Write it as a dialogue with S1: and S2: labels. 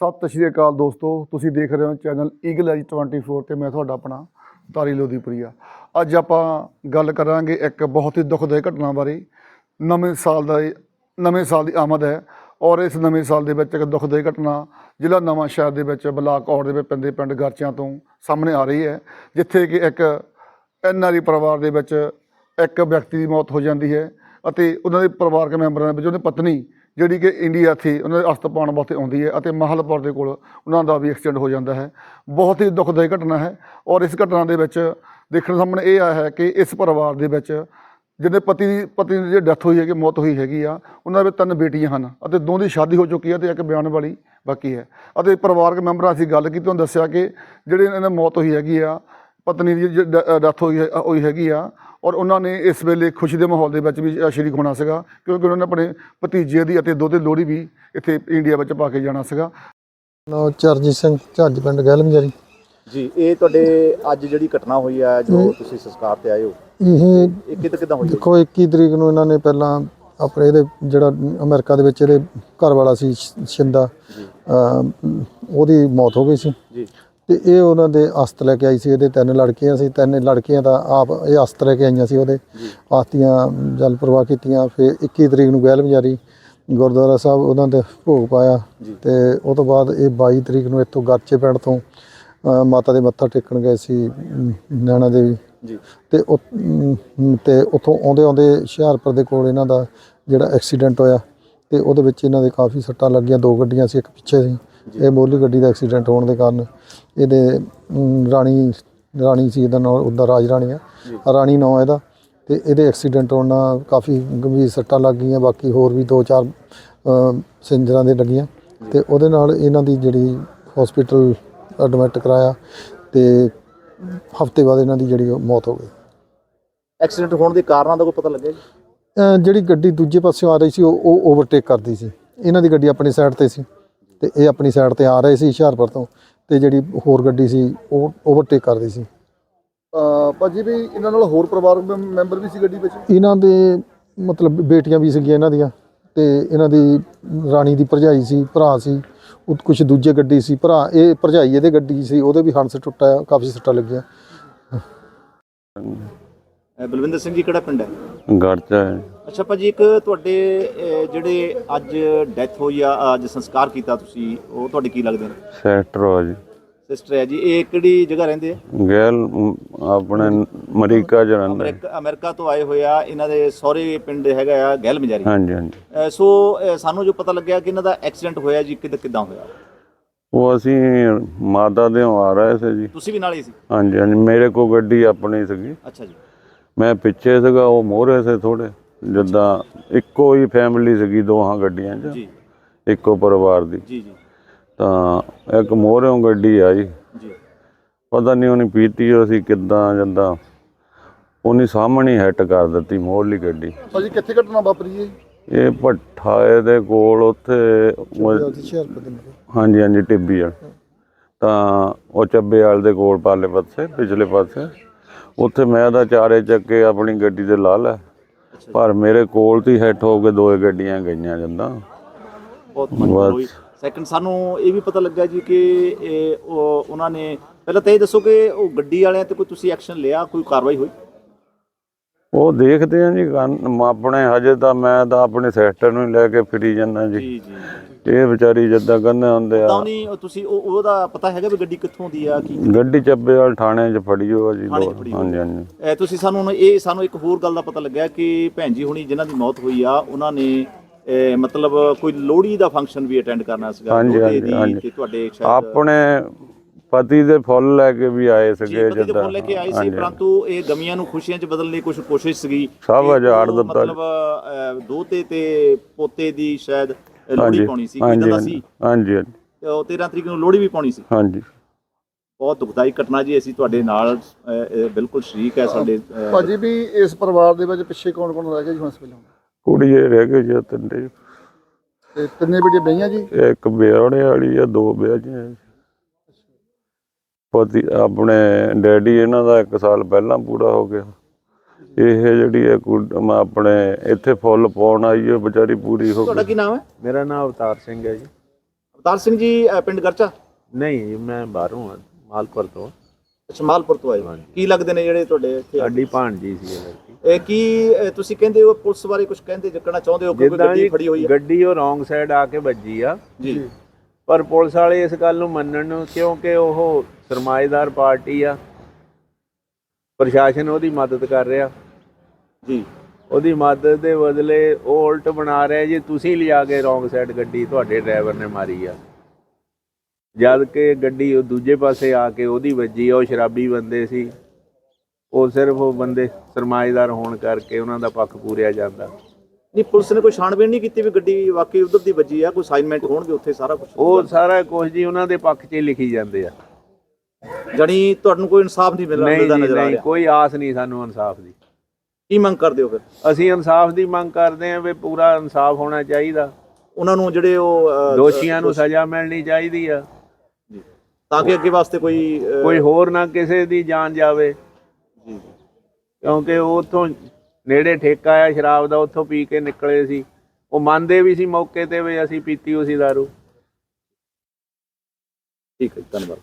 S1: ਸਤਿ ਸ਼੍ਰੀ ਅਕਾਲ ਦੋਸਤੋ, ਤੁਸੀਂ ਦੇਖ ਰਹੇ ਹੋ ਚੈਨਲ ਈਗਲ ਐਜ 24 ਤੇ ਮੈਂ ਤੁਹਾਡਾ ਆਪਣਾ ਤਾਰੀ ਲੋਦੀਪੁਰੀਆ। ਅੱਜ ਆਪਾਂ ਗੱਲ ਕਰਾਂਗੇ ਇੱਕ ਬਹੁਤ ਹੀ ਦੁਖਦਾਈ ਘਟਨਾ ਬਾਰੇ। ਨਵੇਂ ਸਾਲ ਦਾ ਨਵੇਂ ਸਾਲ ਦੀ ਆਮਦ ਹੈ ਔਰ ਇਸ ਨਵੇਂ ਸਾਲ ਦੇ ਵਿੱਚ ਇੱਕ ਦੁਖਦਾਈ ਘਟਨਾ ਜ਼ਿਲ੍ਹਾ ਨਵਾਂ ਸ਼ਹਿਰ ਦੇ ਵਿੱਚ ਬਲਾਕ ਔੜ ਦੇ ਵਿੱਚ ਪੈਂਦੇ ਪਿੰਡ ਗਰਚਿਆਂ ਤੋਂ ਸਾਹਮਣੇ ਆ ਰਹੀ ਹੈ, ਜਿੱਥੇ ਕਿ ਇੱਕ ਐਨਆਰਈ ਪਰਿਵਾਰ ਦੇ ਵਿੱਚ ਇੱਕ ਵਿਅਕਤੀ ਦੀ ਮੌਤ ਹੋ ਜਾਂਦੀ ਹੈ ਅਤੇ ਉਹਨਾਂ ਦੇ ਪਰਿਵਾਰਕ ਮੈਂਬਰਾਂ ਦੇ ਵਿੱਚ ਉਹਦੀ ਪਤਨੀ ਜਿਹੜੀ ਕਿ ਇੰਡੀਆ ਸੀ ਉਹਨਾਂ ਦੇ ਅਸਤ ਪਾਉਣ ਵਾਸਤੇ ਆਉਂਦੀ ਹੈ ਅਤੇ ਮਹਲਪੁਰ ਦੇ ਕੋਲ ਉਹਨਾਂ ਦਾ ਵੀ ਐਕਸੀਡੈਂਟ ਹੋ ਜਾਂਦਾ ਹੈ। ਬਹੁਤ ਹੀ ਦੁਖਦਾਈ ਘਟਨਾ ਹੈ ਔਰ ਇਸ ਘਟਨਾ ਦੇ ਵਿੱਚ ਦੇਖਣ ਸਾਹਮਣੇ ਇਹ ਆਇਆ ਹੈ ਕਿ ਇਸ ਪਰਿਵਾਰ ਦੇ ਵਿੱਚ ਜਿਹਦੇ ਪਤੀ ਦੀ ਪਤੀ ਦੀ ਡੈਥ ਹੋਈ ਹੈਗੀ, ਮੌਤ ਹੋਈ ਹੈਗੀ ਆ, ਉਹਨਾਂ ਦੇ ਤਿੰਨ ਬੇਟੀਆਂ ਹਨ ਅਤੇ ਦੋ ਦੀ ਸ਼ਾਦੀ ਹੋ ਚੁੱਕੀ ਹੈ ਤੇ ਇੱਕ ਬਿਆਨ ਵਾਲੀ ਬਾਕੀ ਹੈ। ਅਤੇ ਪਰਿਵਾਰਕ ਮੈਂਬਰਾਂ ਅਸੀਂ ਗੱਲ ਕੀਤੀ, ਉਹਨਾਂ ਦੱਸਿਆ ਕਿ ਜਿਹੜੇ ਇਹਨਾਂ ਦੀ ਮੌਤ ਹੋਈ ਹੈਗੀ ਆ ਪਤਨੀ ਦੀ ਡੈਥ ਹੋਈ ਹੈ- ਹੋਈ ਹੈਗੀ ਆ। ਔਰ ਉਹਨਾਂ ਨੇ ਇਸ ਵੇਲੇ ਖੁਸ਼ੀ ਦੇ ਮਾਹੌਲ ਦੇ ਵਿੱਚ ਵੀ ਸ਼ਰੀਕ ਹੋਣਾ ਸੀਗਾ। ਕਿਉਂਕਿ ਉਹਨਾਂ ਨੇ ਆਪਣੇ ਭਤੀਜੇ ਦੀ ਅਤੇ ਦੋਤੇ ਲੋਹੜੀ ਵੀ ਇੱਥੇ ਇੰਡੀਆ ਵਿੱਚ ਪਾ ਕੇ ਜਾਣਾ ਸੀਗਾ।
S2: ਨਾਮ ਚਰਨਜੀਤ ਸਿੰਘ ਝੱਜ ਪਿੰਡ ਗਹਿਲਮਜਾਰੀ
S3: ਜੀ ਇਹ ਤੁਹਾਡੇ ਅੱਜ ਜਿਹੜੀ ਘਟਨਾ ਹੋਈ ਹੈ ਜੋ ਤੁਸੀਂ ਸੰਸਕਾਰ ਤੇ ਆਏ ਹੋ
S2: ਇਹ
S3: ਇਹ ਕਿੱਦਾਂ ਕਿੱਦਾਂ ਹੋਈ? ਹੈ
S2: ਦੇਖੋ 21 ਤਰੀਕ ਨੂੰ ਇਹਨਾਂ ਨੇ ਪਹਿਲਾਂ ਆਪਣੇ ਇਹਦੇ ਜਿਹੜਾ ਅਮਰੀਕਾ ਦੇ ਵਿੱਚ ਇਹਦੇ ਘਰ ਵਾਲਾ ਸੀ ਸ਼- ਸ਼ਿੰਦਾ ਅਮ, ਉਹਦੀ ਮੌਤ ਹੋ ਗਈ ਸੀ।
S3: ਜੀ।
S2: ਤੇ ਇਹ ਉਹਨਾਂ ਦੇ ਅਸਤ ਲੈ ਕੇ ਆਈ ਸੀ ਇਹਦੇ ਤਿੰਨ ਲੜਕੀਆਂ ਸੀ ਤਿੰਨ ਲੜਕੀਆਂ ਦਾ ਆਪ ਇਹ ਅਸਤ ਲੈ ਕੇ ਆਈਆਂ ਸੀ ਉਹਦੇ। ਆਸਤੀਆਂ ਜਲ ਪ੍ਰਵਾਹ ਕੀਤੀਆਂ ਫਿਰ 21 ਤਰੀਕ ਨੂੰ ਗਹਿਲਮਜਾਰੀ ਗੁਰਦੁਆਰਾ ਸਾਹਿਬ ਉਹਨਾਂ ਦੇ ਭੋਗ ਪਾਇਆ। ਤੇ ਉਹ ਤੋਂ ਬਾਅਦ ਇਹ 22 ਤਰੀਕ ਨੂੰ ਇੱਥੋਂ ਗਰਚੇ ਪਿੰਡ ਤੋਂ ਮਾਤਾ ਦੇ ਮੱਥਾ ਟੇਕਣ ਗਏ ਸੀ ਨੈਣਾ ਦੇਵੀ।
S3: ਜੀ।
S2: ਤੇ ਤੇ ਉੱਥੋਂ ਆਉਂਦੇ ਆਉਂਦੇ ਹੁਸ਼ਿਆਰਪੁਰ ਦੇ ਕੋਲ ਇਹਨਾਂ ਦਾ ਜਿਹੜਾ ਐਕਸੀਡੈਂਟ ਹੋਇਆ ਤੇ ਉਹਦੇ ਵਿੱਚ ਇਹਨਾਂ ਦੇ ਕਾਫੀ ਸੱਟਾਂ ਲੱਗੀਆਂ ਦੋ ਗੱਡੀਆਂ ਸੀ ਇੱਕ ਪਿੱਛੇ ਸੀ। ਇਹ ਮੋਲੀ ਗੱਡੀ ਦਾ ਐਕਸੀਡੈਂਟ ਹੋਣ ਦੇ ਕਾਰਨ ਇਹਦੇ ਅਮ, ਰਾਣੀ ਰਾਣੀ ਸੀ ਇਹਦਾ ਨਾਮ ਉਹਦਾ ਰਾਜ ਰਾਣੀ ਆ। ਰਾਣੀ ਨਾਂ ਇਹਦਾ। ਤੇ ਇਹਦੇ ਐਕਸੀਡੈਂਟ ਹੋਣ ਨਾਲ ਕਾਫੀ ਗੰਭੀਰ ਸੱਟਾਂ ਲੱਗ ਗਈਆਂ ਬਾਕੀ ਹੋਰ ਵੀ ਦੋ ਚਾਰ ਅ, ਸਿੰਜਰਾਂ ਦੇ ਲੱਗੀਆਂ। ਤੇ ਉਹਦੇ ਨਾਲ ਇਹਨਾਂ ਦੀ ਜਿਹੜੀ ਹਸਪੀਟਲ ਐਡਮਿਟ ਕਰਾਇਆ ਤੇ ਹਫ਼ਤੇ ਬਾਅਦ ਇਹਨਾਂ ਦੀ ਜਿਹੜੀ ਉਹ ਮੌਤ ਹੋ ਗਈ।
S3: ਐਕਸੀਡੈਂਟ ਹੋਣ ਦੇ ਕਾਰਨਾਂ ਦਾ ਕੋਈ ਪਤਾ ਲੱਗਿਆ ਜੀ?
S2: ਜਿਹੜੀ ਗੱਡੀ ਦੂਜੇ ਪਾਸਿਓਂ ਆ ਰਹੀ ਸੀ ਉਹ ਓਵਰਟੇਕ ਕਰਦੀ ਸੀ। ਇਹਨਾਂ ਦੀ ਗੱਡੀ ਆਪਣੀ ਸਾਈਡ ਤੇ ਸੀ। ਤੇ ਇਹ ਆਪਣੀ ਸਾਈਡ ਤੇ ਆ ਰਹੇ ਸੀ ਹੁਸ਼ਿਆਰਪੁਰ ਤੋਂ ਤੇ ਜਿਹੜੀ ਹੋਰ ਗੱਡੀ ਸੀ ਉਹ ਓਵਰਟੇਕ ਕਰਦੀ ਸੀ।
S1: ਭਾਜੀ ਵੀ ਇਹਨਾਂ ਨਾਲ ਹੋਰ ਪਰਿਵਾਰਕ ਮੈਂਬਰ ਵੀ ਸੀ ਗੱਡੀ ਵਿੱਚ?
S2: ਇਹਨਾਂ ਦੇ ਮਤਲਬ ਬੇਟੀਆਂ ਵੀ ਸੀਗੀਆਂ ਇਹਨਾਂ ਦੀਆਂ ਤੇ ਇਹਨਾਂ ਦੀ ਰਾਣੀ ਦੀ ਭਰਜਾਈ ਸੀ ਭਰਾ ਸੀ ਉਹ ਕੁਝ ਦੂਜੇ ਗੱਡੀ ਸੀ ਭਰਾ ਇਹ ਭਰਜਾਈ ਇਹਦੇ ਗੱਡੀ ਸੀ ਉਹਦੇ ਵੀ ਹੰਸ ਟੁੱਟਾ ਕਾਫੀ ਸੱਟਾਂ ਲੱਗੀਆਂ।
S3: ਬਲਵਿੰਦਰ ਸਿੰਘ ਜੀ ਕਿਹੜਾ ਪਿੰਡ ਹੈ?
S4: ਗੜਚਾ ਹੈ।
S3: ਅੱਛਾ ਭਾਜੀ ਇੱਕ ਤੁਹਾਡੇ ਜਿਹੜੇ ਅੱਜ ਡੈਥ ਹੋਈ ਆ ਅੱਜ ਸੰਸਕਾਰ ਕੀਤਾ ਤੁਸੀਂ ਉਹ ਤੁਹਾਡੇ ਕੀ ਲੱਗਦੇ ਨੇ?
S4: ਸੈਕਟਰ ਆ ਜੀ।
S3: ਸਿਸਟਰ ਹੈ ਜੀ ਇਹ ਕਿਹੜੀ ਜਗ੍ਹਾ ਰਹਿੰਦੇ ਆ?
S4: ਗੈਲ ਮ, ਆਪਣੇ ਅਮਰੀਕਾ ਚ ਰਹਿੰਦਾ ਹੈ।
S3: ਅਮਰੀਕਾ ਅਮਰੀਕਾ ਤੋਂ ਆਏ ਹੋਏ ਆ ਇਹਨਾਂ ਦੇ ਸਹੁਰੇ ਪਿੰਡ ਹੈਗਾ ਆ ਗਹਿਲ ਮਜਾਰੀ।
S4: ਹਾਂਜੀ ਹਾਂਜੀ।
S3: ਸੋ ਸਾਨੂੰ ਜੋ ਪਤਾ ਲੱਗਿਆ ਕਿ ਇਹਨਾਂ ਦਾ ਐਕਸੀਡੈਂਟ ਹੋਇਆ ਜੀ ਕਿੱਦਾਂ ਕਿੱਦਾਂ ਹੋਇਆ?
S4: ਉਹ ਅਸੀਂ ਮਾਤਾ ਦੇ ਆ ਰਹੇ ਸੀ ਜੀ।
S3: ਤੁਸੀਂ ਵੀ ਨਾਲ ਹੀ ਸੀ?
S4: ਹਾਂਜੀ ਹਾਂਜੀ ਮੇਰੇ ਕੋ ਗੱਡੀ ਆਪਣੀ ਸੀਗੀ।
S3: ਅੱਛਾ ਜੀ।
S4: ਮੈਂ ਪਿੱਛੇ ਸੀਗਾ ਉਹ ਮੋਹਰੇ ਸੀ ਥੋੜੇ ਜਿੱਦਾਂ ਇੱਕੋ ਹੀ ਫੈਮਿਲੀ ਸੀਗੀ ਦੋਹਾਂ ਗੱਡੀਆਂ 'ਚ
S3: ਜੀ।
S4: ਇੱਕੋ ਪਰਿਵਾਰ ਦੀ।
S3: ਜੀ ਜੀ।
S4: ਤਾਂ ਇੱਕ ਮੋਹਰਿਓਂ ਗੱਡੀ ਆਈ।
S3: ਜੀ।
S4: ਪਤਾ ਨਹੀਂ ਉਹਨੇ ਪੀਤੀ ਹੋ ਸੀ ਕਿੱਦਾਂ ਜਿੱਦਾਂ ਉਹਨੇ ਸਾਹਮਣੇ ਹਿੱਟ ਕਰ ਦਿੱਤੀ ਮੋਹਰਲੀ ਗੱਡੀ।
S1: ਭਾਜੀ ਕਿੱਥੇ ਘਟਨਾ ਵਾਪਰੀ ਹੈ?
S4: ਇਹ ਭੱਠਾ ਦੇ ਕੋਲ ਉੱਥੇ ਉਹ-। ਹਾਂਜੀ ਹਾਂਜੀ ਟਿੱਬੀ ਵਾਲ। ਤਾਂ ਉਹ ਚੱਬੇ ਵਾਲ ਦੇ ਕੋਲ ਪਾਲੇ ਪਾਸੇ ਪਿਛਲੇ ਪਾਸੇ। ਉੱਥੇ ਮੈਂ ਤਾਂ ਚਾਰੇ ਚੱਕੇ ਆਪਣੀ ਗੱਡੀ ਤੇ ਲਾ ਲੈ ਪਰ ਮੇਰੇ ਕੋਲ ਤੇ ਹਿੱਟ ਹੋ ਕੇ ਦੋਏ ਗੱਡੀਆਂ ਗਈਆਂ ਜਾਂਦਾ
S3: ਬਹੁਤ ਹੋਈ। ਸੈਕੰਡ ਸਾਨੂੰ ਇਹ ਵੀ ਪਤਾ ਲੱਗਾ ਜੀ ਕਿ ਇਹ ਉਹ ਉਹਨਾਂ ਨੇ ਪਹਿਲਾਂ ਤਾਂ ਇਹ ਦੱਸੋ ਕਿ ਉਹ ਗੱਡੀ ਵਾਲਿਆਂ ਤੇ ਕੋਈ ਤੁਸੀਂ ਐਕਸ਼ਨ ਲਿਆ ਕੋਈ ਕਾਰਵਾਈ ਹੋਈ?
S4: ਉਹ ਦੇਖਦੇ ਆ ਜੀ ਆਪਣੇ ਹਜੇ ਤਾਂ ਮੈਂ ਤਾਂ ਆਪਣੇ ਸੈਕਟਰ ਨੂੰ ਹੀ ਲੈ ਕੇ ਫਿਰੀ ਜਾਂਦਾ ਜੀ।
S3: ਜੀ ਜੀ
S4: ਇਹ ਵਿਚਾਰੀ ਜਿੱਦਾਂ ਕਹਿੰਦੇ ਹੁੰਦੇ
S3: ਤਾਂ
S4: ਆ
S3: ਨਹੀਂ ਤੁਸੀਂ ਉਹ ਉਹਦਾ ਪਤਾ ਹੈਗਾ ਵੀ ਗੱਡੀ ਕਿੱਥੋਂ ਦੀ ਆ ਕੀ
S4: ਗੱਡੀ ਚੱਬੇ ਵਾਲ ਥਾਣੇ 'ਚ ਫੜੀ ਹੋ ਜੀ
S3: ਥਾਣੇ 'ਚ
S4: ਦੋ-
S3: ਫੜੀ ਹੋਈ।
S4: ਹਾਂਜੀ ਹਾਂਜੀ।
S3: ਇਹ ਤੁਸੀਂ ਸਾਨੂੰ ਹੁਣ ਇਹ ਸਾਨੂੰ ਇੱਕ ਹੋਰ ਗੱਲ ਦਾ ਪਤਾ ਲੱਗਿਆ ਕਿ ਭੈਣ ਜੀ ਹੁਣੀ ਜਿਨ੍ਹਾਂ ਦੀ ਮੌਤ ਹੋਈ ਆ ਉਹਨਾਂ ਨੇ ਇਹ ਮਤਲਬ ਕੋਈ ਲੋਹੜੀ ਦਾ ਫੰਕਸ਼ਨ ਵੀ ਅਟੈਂਡ ਕਰਨਾ ਸੀਗਾ।
S4: ਹਾਂਜੀ,
S3: ਦੀ
S4: ਹਾਂਜੀ।
S3: ਤੇ ਤੁਹਾਡੇ ਸ਼ਾਇਦ
S4: ਆਪਣੇ ਪਤੀ ਦੇ ਫੁੱਲ ਲੈ ਕੇ ਵੀ ਆਏ
S3: ਜੀ
S4: ਸੀਗੇ
S3: ਪਤੀ ਦੇ
S4: ਜਿੱਦਾਂ।
S3: ਫੋਨ ਲੈ ਕੇ ਆਏ ਸੀ
S4: ਹਾਂਜੀ,
S3: ਪਰੰਤੂ ਇਹ ਗਮੀਆਂ ਨੂੰ ਖੁਸ਼ੀਆਂ 'ਚ ਬਦਲਣ ਦੀ ਕੁਝ ਕੋਸ਼ਿਸ਼ ਸੀਗੀ।
S4: ਸਭ ਦਿੱਤਾ। ਜੀ।
S3: ਮਤਲਬ ਅਹ, ਦੋਹਤੇ ਤੇ ਪੋਤੇ ਦੀ ਸ਼ਾਇਦ ਲੋਹੜੀ ਪਾਉਣੀ ਸੀ।
S4: ਹਾਂਜੀ
S3: ਕਿਦਾਂ ਦਾ ਸੀ?
S4: ਹਾਂਜੀ ਹਾਂਜੀ।
S3: ਤੇ ਉਹ 13 ਤਰੀਕ ਨੂੰ ਲੋਹੜੀ ਵੀ ਪਾਉਣੀ ਸੀ।
S4: ਹਾਂਜੀ।
S3: ਬਹੁਤ ਦੁਖਦਾਈ ਘਟਨਾ ਜੀ ਅਸੀਂ ਤੁਹਾਡੇ ਨਾਲ ਅਹ, ਬਿਲਕੁਲ ਸ਼ਰੀਕ ਹੈ ਸਾਡੇ ਅਹ,
S1: ਭਾਜੀ ਵੀ ਇਸ ਪਰਿਵਾਰ ਦੇ ਵਿੱਚ ਪਿੱਛੇ ਕੌਣ ਕੌਣ ਰਹਿ ਗਿਆ ਜੀ ਹੁਣ ਇਸ ਵੇਲੇ?
S4: ਕੁੜੀ ਇਹ ਰਹਿ ਗਈ ਜੀ ਤਿੰਨੇ
S1: ਤੇ ਤਿੰਨੇ ਬੇਟੇ ਬਈਆਂ ਜੀ?
S4: ਇੱਕ ਵਿਆਹਣੇ ਵਾਲੀ ਆ ਦੋ ਵਿਆਹੀਆਂ ਪਤੀ ਆਪਣੇ ਡੈਡੀ ਇਹਨਾਂ ਦਾ 1 ਸਾਲ ਪਹਿਲਾਂ ਪੂਰਾ ਹੋ ਗਿਆ। ਇਹ ਜਿਹੜੀ ਹੈ ਆਪਣੇ ਇੱਥੇ ਫੁੱਲ ਪਾਉਣ ਆਈ ਹੈ ਵਿਚਾਰੀ ਪੂਰੀ ਹੋ
S3: ਤੁਹਾਡਾ
S4: ਗਈ।
S3: ਕੀ ਨਾਮ ਹੈ?
S5: ਮੇਰਾ ਨਾਮ ਅਵਤਾਰ ਸਿੰਘ ਹੈ ਜੀ।
S3: ਅਵਤਾਰ ਸਿੰਘ ਜੀ ਅ, ਪਿੰਡ ਗਰਚਾ?
S5: ਨਹੀਂ ਜੀ, ਮੈਂ ਬਾਹਰੋਂ ਆ ਮਾਲਪੁਰ ਤੋਂ।
S3: ਅੱਛਾ ਮਾਲਪੁਰ ਤੋਂ ਆਏ ਹੋ।
S5: ਹਾਂਜੀ।
S3: ਕੀ ਲੱਗਦੇ ਨੇ ਜਿਹੜੇ ਤੁਹਾਡੇ ਇੱਥੇ?
S5: ਸਾਡੀ ਭਾਣਜੀ ਸੀ ਇਹ ਲੜਕੀ।
S3: ਇਹ ਕੀ ਅ, ਤੁਸੀਂ ਕਹਿੰਦੇ ਹੋ ਪੁਲਿਸ ਬਾਰੇ ਕੁਝ ਕਹਿੰਦੇ ਜੱਕਣਾ ਚਾਹੁੰਦੇ ਹੋ ਕਿ ਕੋਈ
S5: ਜਿੱਦਾਂ
S3: ਗੱਡੀ ਫੜੀ ਹੋਈ ਹੈ?
S5: ਗੱਡੀ ਉਹ ਰੋਂਗ ਸਾਈਡ ਆ ਕੇ ਵੱਜੀ ਆ।
S3: ਜੀ।
S5: ਪਰ ਪੁਲਿਸ ਵਾਲੇ ਇਸ ਗੱਲ ਨੂੰ ਮੰਨਣ ਨੂੰ ਕਿਉਂਕਿ ਉਹ ਸਰਮਾਏਦਾਰ ਪਾਰਟੀ ਆ। ਪ੍ਰਸ਼ਾਸਨ ਉਹਦੀ ਮਦਦ ਕਰ ਰਿਹਾ।
S3: ਜੀ।
S5: ਉਹਦੀ ਮਦਦ ਦੇ ਬਦਲੇ ਉਹ ਉਲਟ ਬਣਾ ਰਿਹਾ ਜੀ ਤੁਸੀਂ ਲਿਜਾ ਕੇ ਰੋਂਗ ਸਾਈਡ ਗੱਡੀ ਤੁਹਾਡੇ ਡਰਾਈਵਰ ਨੇ ਮਾਰੀ ਆ। ਜਦ ਕਿ ਗੱਡੀ ਉਹ ਦੂਜੇ ਪਾਸੇ ਆ ਕੇ ਉਹਦੀ ਵੱਜੀ ਉਹ ਸ਼ਰਾਬੀ ਬੰਦੇ ਸੀ। ਉਹ ਸਿਰਫ ਉਹ ਬੰਦੇ ਸਰਮਾਏਦਾਰ ਹੋਣ ਕਰਕੇ ਉਹਨਾਂ ਦਾ ਪੱਖ ਪੂਰਿਆ ਜਾਂਦਾ।
S3: ਨਹੀਂ ਪੁਲਿਸ ਨੇ ਕੋਈ ਛਾਣਬੀਣ ਨਹੀਂ ਕੀਤੀ ਵੀ ਗੱਡੀ ਵਾਕਈ ਉਧਰ ਦੀ ਵੱਜੀ ਆ ਕੋਈ ਅਸਾਈਨਮੈਂਟ ਹੋਣਗੇ ਉੱਥੇ ਸਾਰਾ ਕੁਝ
S5: ਉਹ ਸਾਰਾ ਕੁਝ ਜੀ ਉਹਨਾਂ ਦੇ ਪੱਖ 'ਚ ਹੀ ਲਿਖੀ ਜਾਂਦੇ ਆ।
S3: ਜਣੀ ਤੁਹਾਨੂੰ ਕੋਈ ਇਨਸਾਫ ਨਹੀਂ ਮਿਲ
S5: ਨਹੀਂ
S3: ਮਿਲਦਾ
S5: ਜੀ,
S3: ਨਜ਼ਰ ਆ
S5: ਨਹੀਂ
S3: ਰਿਹਾ।
S5: ਕੋਈ ਆਸ ਨਹੀਂ ਸਾਨੂੰ ਇਨਸਾਫ ਦੀ।
S3: ਕੀ ਮੰਗ ਕਰਦੇ ਹੋ ਫਿਰ?
S5: ਅਸੀਂ ਇਨਸਾਫ ਦੀ ਮੰਗ ਕਰਦੇ ਹਾਂ ਵੀ ਪੂਰਾ ਇਨਸਾਫ ਹੋਣਾ ਚਾਹੀਦਾ।
S3: ਉਹਨਾਂ ਨੂੰ ਜਿਹੜੇ ਉਹ ਅ,
S5: ਦੋਸ਼ੀਆਂ ਨੂੰ ਸਜ਼ਾ ਮਿਲਣੀ ਚਾਹੀਦੀ ਆ।
S3: ਤਾਂ ਕਿ ਅੱਗੇ ਵਾਸਤੇ ਕੋਈ ਅ,
S5: ਕੋਈ ਹੋਰ ਨਾ ਕਿਸੇ ਦੀ ਜਾਨ ਜਾਵੇ। ਕਿਉਂਕਿ ਉਹ ਉੱਥੋਂ ਨੇੜੇ ਠੇਕਾ ਆ ਸ਼ਰਾਬ ਦਾ ਉੱਥੋਂ ਪੀ ਕੇ ਨਿਕਲੇ ਸੀ। ਉਹ ਮੰਨਦੇ ਵੀ ਸੀ ਮੌਕੇ ਤੇ ਵੀ ਅਸੀਂ ਪੀਤੀ ਹੋਈ ਸੀ ਦਾਰੂ।
S3: ਠੀਕ ਹੈ ਜੀ, ਧੰਨਵਾਦ।